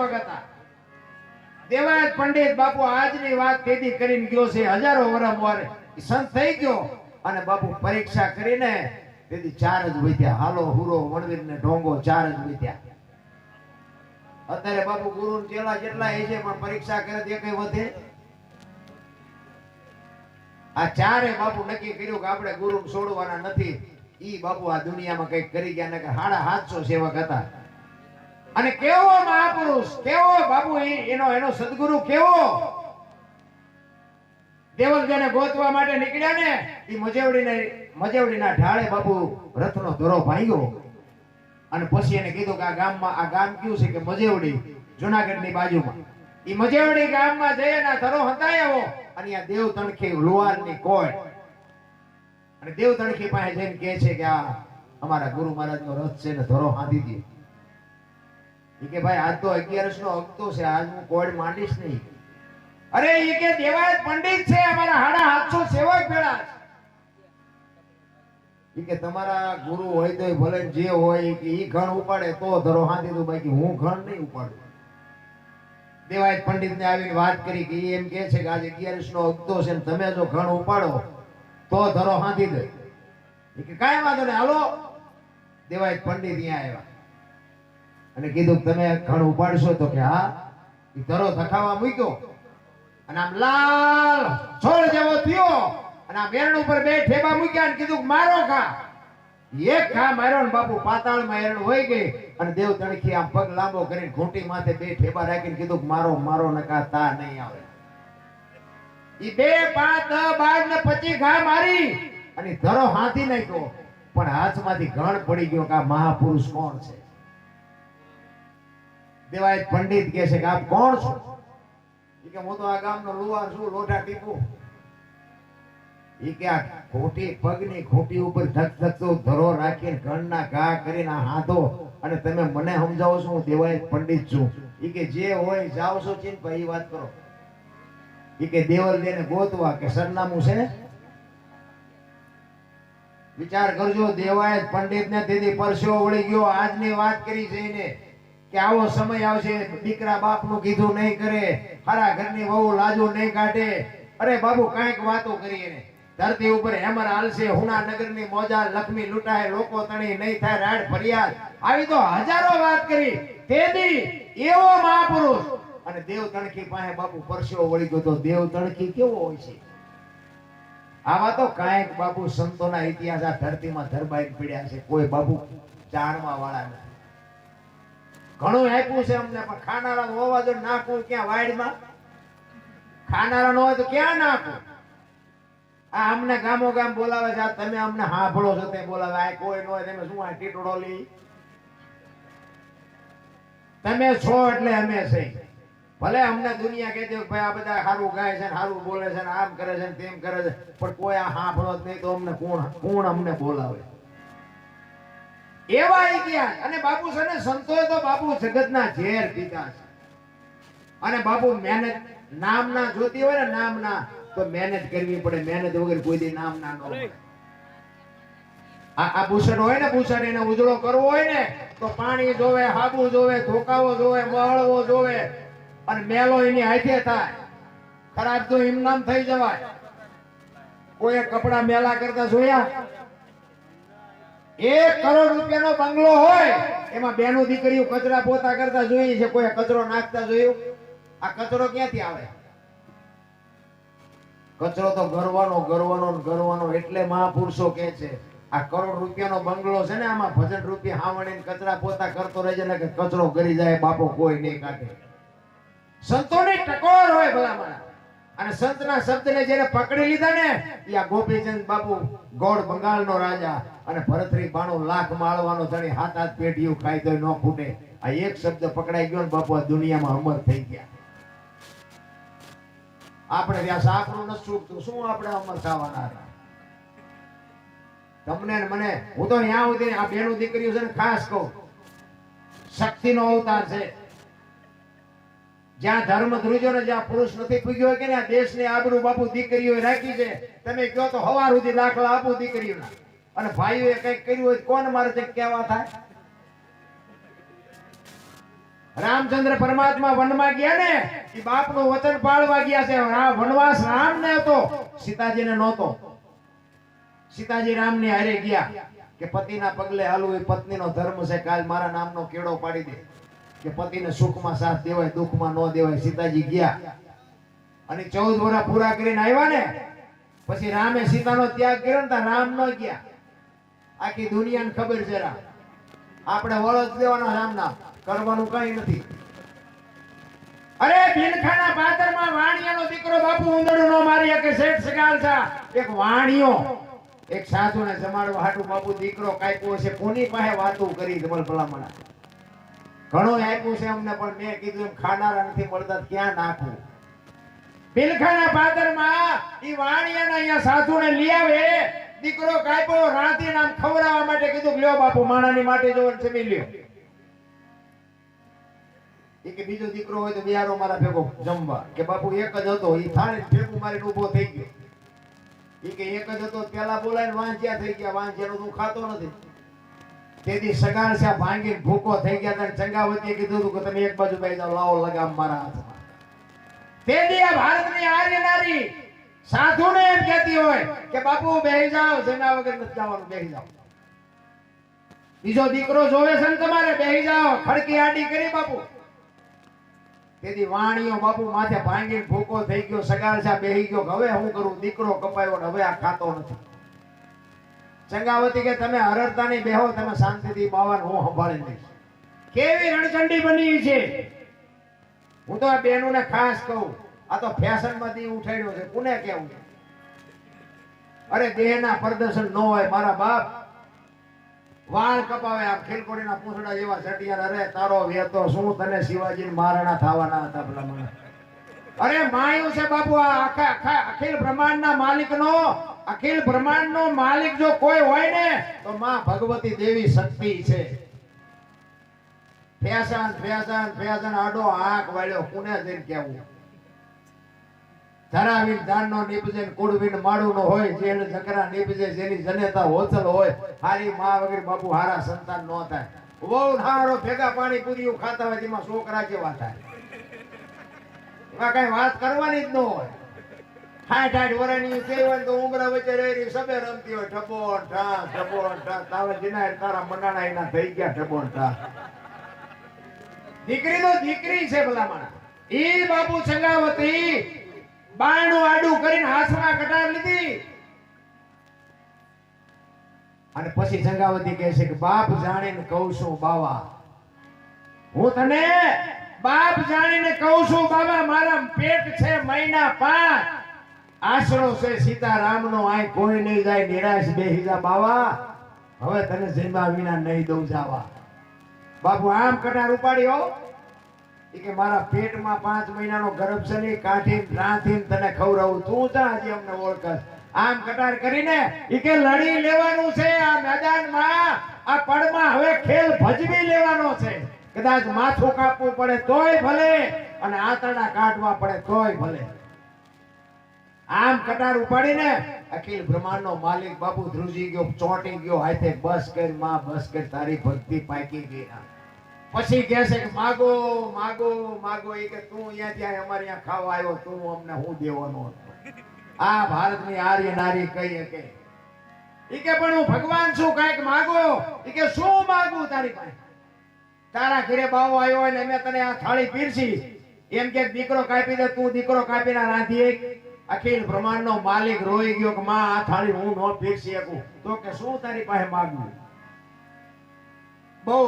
સેવક હતા. દેવાજ પંડિત બાપુ આજની વાત તેથી કરીને ગયો છે હજારો વર્ષ વારે સંત થઈ ગયો અને બાપુ પરીક્ષા કરીને તેથી ચાર જ વધ્યા હાલો, હુરો, વણવીર ને ઢોંગો ચાર જ વધ્યા અત્યારે બાપુ ગુરુ ચેલા જેટલા એ છે, પણ પરીક્ષા કરે તે કઈ વધે? આ ચારે બાપુ નક્કી કર્યું કે આપણે ગુરુ છોડવાના નથી. ઈ બાપુ આ દુનિયામાં કંઈક કરી ગયા ને કે સાડા સાતસો સેવક હતા. અને કેવો મહાપુરુષ, કેવો બાબુ એનો એનો સદગુરુ કેવો? દેવલજાને ગોતવા માટે નીકળ્યા ને એ મજેવડીને, મજેવડીના ઢાળે બાબુ રથનો દોરો ભાંગ્યો. અને પછી એને કીધું કે આ ગામમાં, આ ગામ કયું છે કે મજેવડી? જુનાગઢની બાજુમાં. એ મજેવડી ગામમાં જઈ અને ધરો હંતાયો અને આ દેવ તણખી લુહારની કોળ. અને દેવ તણખી પાસે જઈને કહે છે કે આ અમારા ગુરુ મહારાજનો રથ છે ને ધરો હાંધી દે. કે ભાઈ, આજ તો 11 નો હપ્તો છે, આજ હું કોડ માંડીશ નહીં. અરે એ કે દેવાયત પંડિત છે, અમારા હાડા હાથસો સેવક ભેળા છે. કે તમારા ગુરુ હોય તો ભલે જે હોય કે ઈ ઘણ ઉપાડે તો ધરો હાથી તો બાકી હું ઘણ નહીં ઉપાડું. દેવાયત પંડિત ને આવીને વાત કરી કે એમ કે છે કે આજે 11 નો હપ્તો છે ને તમે જો ઘણ ઉપાડો, તો ધરો હાંધી દે કે કાંઈ વાંધો નહીં, હાલો. દેવાયત પંડિત અહીંયા આવ્યા. અને કીધું તમે ઘણ ઉપાડશો તો કે હા. એ ધરો ધખાવા મૂક્યો. અને આમ લાલ છોડ જેવો થયો. અને આ મેરણ ઉપર બે ઠેબા મૂક્યા અને કીધું મારો ખા એક ખા માર્યો ને બાપુ પાતાળમાં એરણ હોય ગઈ. અને દેવ તણખી આમ પગ લાંબો કરીને ઘૂંટી માથે બે ઠેબા રાખીને કીધું મારો મારો નકા તા નહીં આવે. ઈ બે પાંચ બાર ને પચીસ ઘા મારી અને ધરો હાથી નાખ્યો. પણ હાથમાંથી ઘણ પડી ગયો કે આ મહાપુરુષ કોણ છે? દેવાયત પંડિત કહે છે કે આપ કોણ છો? કે હું તો આ ગામનો લુહાર છું, લોઢા ટીપું. વાત કરો. ઈ કે દેવલ દેને ગોતવા કે સરનામું છે વિચાર કરજો દેવાય પંડિત ને તેથી પરસ્યો વળી ગયો, આજની વાત કરી એને. કે આવો સમય આવશે, દીકરા બાપનું કીધું નહીં કરે હારા ઘરની વહુ લાજુ નહીં કાઢે. અરે બાબુ, કાંઈક વાતો કરીએ. ધરતી ઉપર હેમર હાલશે હુના નગરની મોજા લક્ષ્મી લૂંટાય, લોકો તણી નહીં થાય, રાડ ફરિયાદ. આવી તો હજારો વાત કરી. તેથી એવો મહાપુરુષ. અને દેવ તણકી પાસે બાપુ પરસ્યો વળી ગયો દેવ તણકી કેવો હોય છે? આવા તો કાંઈક બાપુ સંતોના ઇતિહાસ આ ધરતીમાં ધરબાઈ પડ્યા છે. કોઈ બાપુ જાણવા વાળા નથી. ઘણું આપ્યું છે અમને, પણ ખાનારા હોવા જો નાખવું ક્યાં વાડમાં? ખાનારા નો હોય તો ક્યાં નાખવું આ અમને ગામો ગામ બોલાવે છે તમે અમને હાંભળો છો તે બોલાવે, આ કોઈ ન હોય, તમે શું આ ટીટોડો લઈ તમે છો એટલે અમે છે. ભલે અમને દુનિયા કહેતી હોય ભાઈ આ બધા સારું ગાય છે સારું બોલે છે આમ કરે છે તેમ કરે છે, પણ કોઈ આ હાંભળો જ નહીં તો અમને કોણ કોણ અમને બોલાવે? એવા ઇતિહાસ અને બાપુ છે ને તો બાપુ જગતના ઝેર પીધા છે. અને બાપુ મહેનત, નામના જોતી હોય ને, નામના, તો મહેનત કરવી પડે. મહેનત વગર કોઈ દી નામ ના મળે આ બુસટ હોય ને, ભૂષણ એને ઉજળો કરવો હોય ને, તો પાણી જોવે, હાબુ જોવે, ધોકાવો જોવે મહળવો જોવે, અને મેલો એની હાથે થાય. ખરાબ તો ઇમનામ થઈ જવાય. કોઈ કપડા મેલા કરતા જોયા? એક કરોડ રૂપિયાનો બંગલો હોય, એમાં બેનો દીકરીઓ કચરા પોતા કરતા જોઈએ છે, કોઈ કચરો નાખતા જોયું? આ કચરો ક્યાંથી આવે? કચરો તો ગરવાનો ગરવાનો ગરવાનો એટલે મહાપુરુષો કે છે, આ કરોડ રૂપિયાનો બંગલો છે ને, આમાં ભજન રૂપિયા હાવણીને કચરા પોતા કરતો રહેજે ને કે કચરો કરી જાય, બાપો કોઈ નહીં કાઢે. સંતોની ટકોર હોય ભલા માણસ. અને સંતના શબ્દને જેને પકડી લીધા ને, એ આ ગોપીચંદ બાપુ ગોળ બંગાળનો રાજા અને ભરતરી બાણું લાખ માળવાનો ધણી હાથ હાથ ખાઈ તોય ન ફૂટે આ એક શબ્દ પકડાઈ ગયો ને બાપુ, આ દુનિયામાં અમર થઈ ગયા. આપણે ત્યાં આપણું ન છૂટતું શું આપણે અમર થવાના તમને મને, હું તો ત્યાં સુધી આ બેનું દીકરીઓ છે ને ખાસ કહું. શક્તિનો અવતાર છે. જ્યાં ધર્મ ધ્રુજો ને જ્યાં પુરુષ નથી પૂગ્યો કે ને દેશની આબરૂ બાપુ દીકરીઓ રાખી છે, તમે કહો તો હવાર સુધી દાખલા આપો દીકરીઓના. અને ભાઈઓએ કંઈક કર્યું હોય કોણ મારે તે કહેવા થાય? રામચંદ્ર પરમાત્મા વનમાં ગયા ને એ બાપનું વચન પાળવા ગયા છે. વનવાસ રામને હતો, સીતાજીને નહોતો. સીતાજી રામની હારે ગયા કે પતિના પગલે હાલવું એ પત્નીનો ધર્મ છે, કાલ મારા નામનો કેળો પાડી દે. કે પતિને સુખમાં સાથ દેવાય, દુઃખમાં ન દેવાય, સીતાજી ગયા. અને ચૌદ વર્ષ પૂરા કરીને આવ્યા ને, પછી રામે સીતાનો ત્યાગ કર્યો ને રામ ન ગયા. આખી દુનિયાને ખબર છે રામ. આપણે વળત જ રામના, કરવાનું કઈ નથી. અરે ભીલખાના પાદરમાં વાણિયાનો દીકરો બાપુ ઉંદરડું નો મારી કે શેઠ સગાલ છે? એક વાણિયો, એક સાસુને જમાડવા હાટુ બાપુ દીકરો કાપ્યો છે, કોની પાસે વાતું કરી ધમલ ભલામણા. ઘણું આપ્યું છે અમને, પણ મેં કીધું એમ ખાનારા નથી મળતા, ક્યાં નાખવું ભીલખાના પાદરમાં ઈ વાણિયાના અહીંયા સાધુને લઈ આવે. દીકરો કાપ્યો રાતી નામ ખવડાવવા માટે કીધું લ્યો બાપુ, માણાની માટે જો જમી લ્યો. એ કે બીજો દીકરો હોય તો બિયારો મારા ભેગો જમવા. કે બાપુ, એક જ હતો, ઈ થાળે ભેગું મારીને ઊભો થઈ ગયો. એ કે એક જ હતો, પેલા બોલાય વાંચ્યા થઈ ગયા વાંચ્યાનું તું ખાતો નથી. તેથી સગાર છે, ભાંગી ભૂકો થઈ ગયા તને ચંગાવતીએ કીધું હતું કે તમે એક બાજુ બેસી જાઓ, લાવો લગામ મારા હાથમાં. તેથી આ ભારતની આર્ય નારી સાધુને એમ કહેતી હોય કે, બાપુ, બેહી જાઓ જમ્યા વગર નથી જવાનું, બેહી જાઓ. બીજો દીકરો જોવે છે ને તમારે, બેહી જાઓ ખડકી આડી કરી, બાપુ. તેથી વાણીઓ બાપુ માથે ભાંગી ભૂકો થઈ ગયો સગાર છે બેહી ગયો. હવે હું કરું? દીકરો કપાયો ને હવે આ ખાતો નથી. ચંગાવતી કે તમે હરડતા નહીં બેહો, તમે શાંતિથી બાવન હું સંભાળી લઈશ કેવી રણચંડી બની છે? હું તો આ બહેનોને ખાસ કહું, આ તો ફેશનમાંથી ઉઠાડ્યો છે. કોને કેવું છે અરે દેહના પ્રદર્શન ન હોય મારા બાપ. વાળ કપાવે આમ ખેલકોડીના પૂંછડા જેવા સટિયાર અરે તારો વેતો શું તને શિવાજી મહારાણા થવાના હતા પેલા મને અરે માયું છે બાપુ આખા અખિલ બ્રહ્માંડના માલિકનો, અખિલ બ્રહ્માંડનો માલિક જો કોઈ હોય ને, તો માં ભગવતી દેવી શક્તિ છે. ફેશન ફેશન ફેશન આડો આંખ વાળ્યો, કુને જઈને કેવું? ધરાવીન ધાનનો નીપજે કુડવીન માળુનો હોય જેને જકરા નીપજે જેની જનેતા હોચલ હોય, હારી માં વગર બાપુ હારા સંતાન નો થાય. બહુ હારો ભેગા પાણી પૂરીઓ ખાતા હોય, તેમાં છોકરા કેવા થાય. એમાં કઈ વાત કરવાની જ ન હોય. હાઠ આઠ વરાની થઈ તો ઉમરા વચ્ચે રહી સબે રમતી હોય. ઠબો ઠા ઠબો ઠા તાવે જીના તારા મનાણા એના થઈ ગયા ઠબો ઠા દીકરી તો દીકરી છે ભલા માણા ઈ બાપુ સંગાવતી બાણું આડું કરીને હાથમાં કટાર લીધી. અને પછી સંગાવતી કહે છે કે, બાપ જાણીને કહું છું, બાવા, હું તને બાપ જાણીને કહું છું, બાબા, મારા પેટ છે મહિના પાંચ. આશરો છે સીતારામનો આ કોઈ નહીં જાય, નિરાશ બેહી જા, બાવા. હવે તને જન્મા વિના નહીં દઉં, જાવા. બાપુ, આમ કટાર ઉપાડ્યો કે, મારા પેટમાં પાંચ મહિનાનો ગર્ભ છે ને કાઠી રાંધીને તને ખવડાવું. તું જા હજી અમને ઓળખ આમ કટાર કરીને ઈ કે, લડી લેવાનું છે આ મેદાનમાં. આ પડમાં હવે ખેલ ભજવી લેવાનો છે. કદાચ માથું કાપવું પડે તોય ભલે અને આંતરડા કાઢવા પડે તોય ભલે. આમ કટાર ઉપાડીને અખિલ બ્રહ્માંડનો માલિક બાપુ ધ્રુજી ગયો, ચોંટી ગયો, હાથે બસ કર, માં બસ કર, તારી ભક્તિ પાકી ગઈ. પછી કહે છે કે, માગો માગો માગો. એ કે, તું અહીંયા ત્યાં, અમારે અહીંયા ખાવા આવ્યો, તું અમને હું દેવાનો હતો? આ ભારતની આર્ય નારી કહી કે ઈ કે, પણ હું ભગવાન છું, કાંઈક માગો. ઈ કે, શું માગું તારી પાસે? તારા ઘરે બાવો આવ્યો હોય ને મેં તને આ થાળી પીરસી. એમ કે દીકરો કાપી દે, તું દીકરો કાપીને રાંધી અખિલ બ્રહ્માંડનો માલિક રોઈ ગયો કે માં, આ થાળી હું ન પીરસી શકું. તો કે શું તારી પાસે માગવું? બહુ